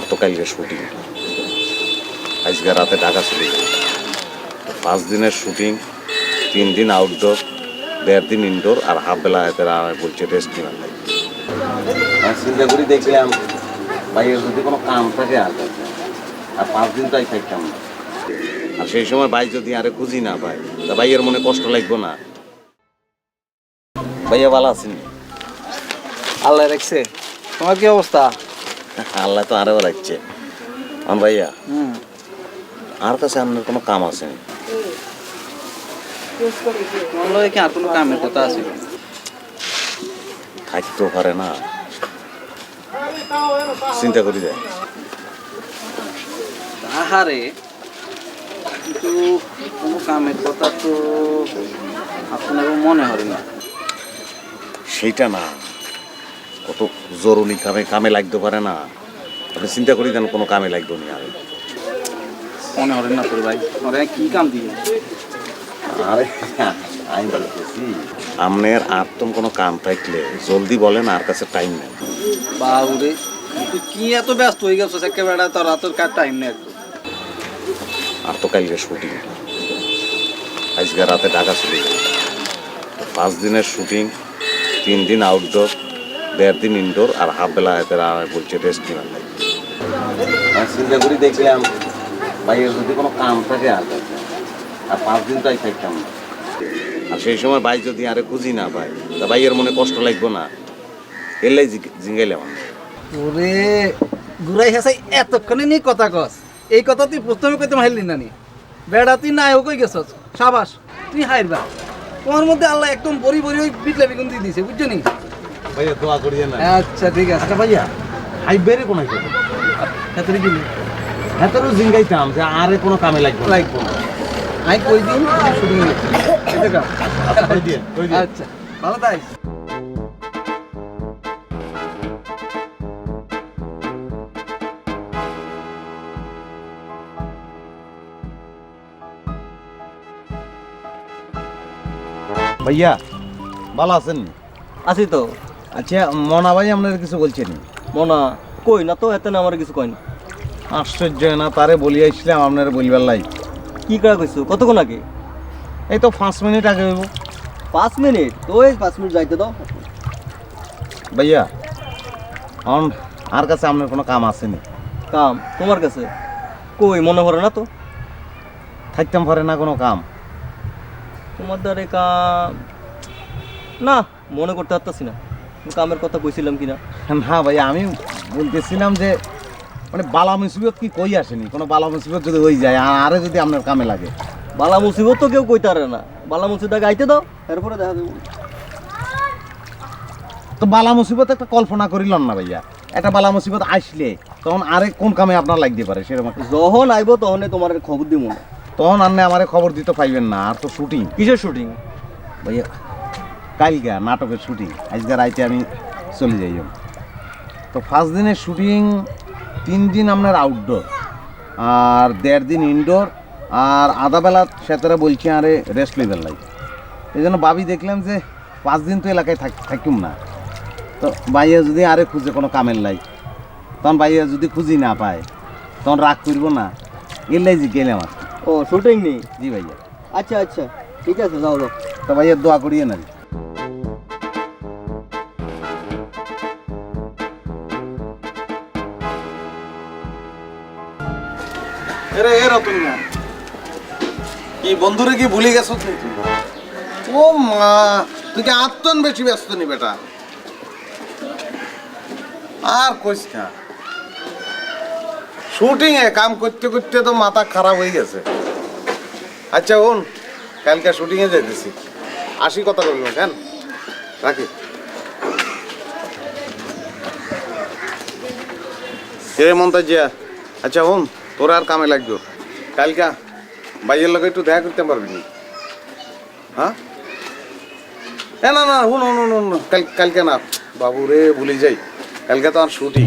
আর তো কালকে শুটিং। আজকে রাতে ঢাকা চলে যাবে পাঁচ দিনের শুটিং তিন দিন আউটডোর দেড় দিন ইনডোর আর হাফ বেলা এতে আর বলছে রেস্ট নেওয়ার লাগে। চিন্তা করি দেখলাম ভাইয়ের যদি কোনো কাম থাকে আর আর পাঁচ দিন তাই থাকতাম না। আর সেই সময় ভাই যদি আরে খুঁজি না পাই তা ভাইয়ের মনে কষ্ট লাগবে না। ভাইয়া ভালো আছেন? আল্লাহ রাখছে। তোমার কি অবস্থা? আল্লাহ তো আরও আম ভাইয়া আর কাছে আপনার কোনো কাম আছে কি আর কোনো কামের কথা আছে থাকতেও পারে না। চিন্তা করি দেয় তাহারে কিন্তু কোনো কামের কথা তো আপনার মনে হয় না। সেইটা না। কত জরুরি কামে কামে লাগতে পারে না। আপনি চিন্তা করি দেন কোনো কামে লাগবে না। আর মনে হয় না তোর ভাই। ওরে কি কাম দিয়ে? আরে আমি বলতেছি আপনার আর তো কোনো কাম থাকলে জলদি বলেন আর কাছে টাইম নেই। বাউরে তুই কি এত ব্যস্ত হয়ে গেছিস? একেবারে তোর তোর কার টাইম নেই আর তো কালকে শুটিং আজকে রাতে ঢাকা চলে পাঁচ দিনের শুটিং তিন দিন আউটডোর দেড় দিন ইনডোর আর হাফ বেলা এতে আর বলছে রেস্ট নেওয়ার লাগে। চিন্তা করি দেখলাম ভাইয়ের যদি কোনো কাম থাকে আর আর পাঁচ দিন তাই থাকতাম না। আর সেই সময় ভাই যদি আরে খুঁজি না পাই তা ভাইয়ের মনে কষ্ট লাগবে না। এলাই জিঙ্গাইলাম। ওরে ঘুরাই হেসাই এতক্ষণে নিয়ে কথা কস। এই কথা তুই প্রথমে কইতে মারলি না নি। বেড়া তুই নাই কই গেছস। সাবাস তুই হাইরবা। তোমার মধ্যে আল্লাহ একদম বড়ি বড়ি ওই বিটলা বেগুন দিয়ে দিছে বুঝছ নি? ভাইয়া দোয়া করিয়ে না আচ্ছা ঠিক আছে। আচ্ছা ভাইয়া হাইবেরে কোন হাইবে? হাতের গিলি হেতারও জিঙ্গাইতাম যে আরে কোনো কামে লাগবে। লাগবো আই কই দিন কাম আচ্ছা, কই দিয়েন, কই দিয়েন। আচ্ছা ভালো তাইস ভাইয়া ভালো আছেন? আছি তো। আচ্ছা মনা ভাই আপনার কিছু বলছেন? মনা কই না তো এতে না আমার কিছু কই না। আশ্চর্য না তারে বলি আসছিলাম আপনার বলবার লাই। কি করা কইছো? কতক্ষণ আগে? এই তো পাঁচ মিনিট আগে হইব। পাঁচ মিনিট? তো এই পাঁচ মিনিট যাইতে দাও। ভাইয়া এখন আর কাছে আপনার কোনো কাম আসেনি কাম? তোমার কাছে? কই মনে করে না তো? থাকতাম পারে না কোনো কাম? তোমার দ্বারে কাম? না মনে করতে পারতাছি না। কামের কথা কইছিলাম কিনা? না ভাইয়া আমি বলতেছিলাম যে মানে বালা মুসিবত কি কই আসেনি? কোনো বালা মুসিবত যদি হয়ে যায় আর যদি আপনার কামে লাগে। বালা মুসিবত তো কেউ কইতে পারে না। বালা মুসিবত আগে আইতে দাও এরপরে দেখা দেবো তো বালা মুসিবত একটা কল্পনা করিলাম না ভাইয়া। একটা বালা মুসিবত আসলে তখন আরে কোন কামে আপনার লাগতে পারে সেরকম যখন আইবো তখন তোমার খবর দিব না তখন আপনি আমারে খবর দিতে পাইবেন না আর তো শুটিং কিসের শুটিং ভাইয়া কালকা নাটকের শুটিং আজকে রাইতে আমি চলে যাই তো ফার্স্ট দিনের শুটিং তিন দিন আপনার আউটডোর আর দেড় দিন ইনডোর আর আধা বেলা সেতারা বলছি আরে রেস্ট লইবার লাগে এই জন্য বাবি দেখলাম যে পাঁচ দিন তো এলাকায় থাক থাকিম না। তো ভাইয়া যদি আরে খুঁজে কোনো কামের লাই তখন ভাইয়া যদি খুঁজি না পায় তখন রাগ করব না। এলাই জি গেলাম আর ও শুটিং নেই? জি ভাইয়া। আচ্ছা আচ্ছা ঠিক আছে যাও যাও। তো ভাইয়া দোয়া করিয়ে না এরে, এ রতন কি বন্ধুরে কি ভুলে গেছো তুই ও মা, তুই কি আত্মন বেশি ব্যস্ত নি বেটা? আর কইস না। শুটিং এ কাম করতে করতে তো মাথা খারাপ হয়ে গেছে। আচ্ছা ওন, কালকে শুটিং এ যেতেছি আসি কথা বলব, কেন? রাখি। কে মন্তাজিয়া আচ্ছা ওন। তোর আর কামে লাগবে। কালকা বাইয়ের লোক একটু দেখা করতে পারবি নি? হ্যাঁ? এ না না হুন হুন হুন কাল কালকে না বাবু রে ভুলে যাই। কালকে তো আর শুটিং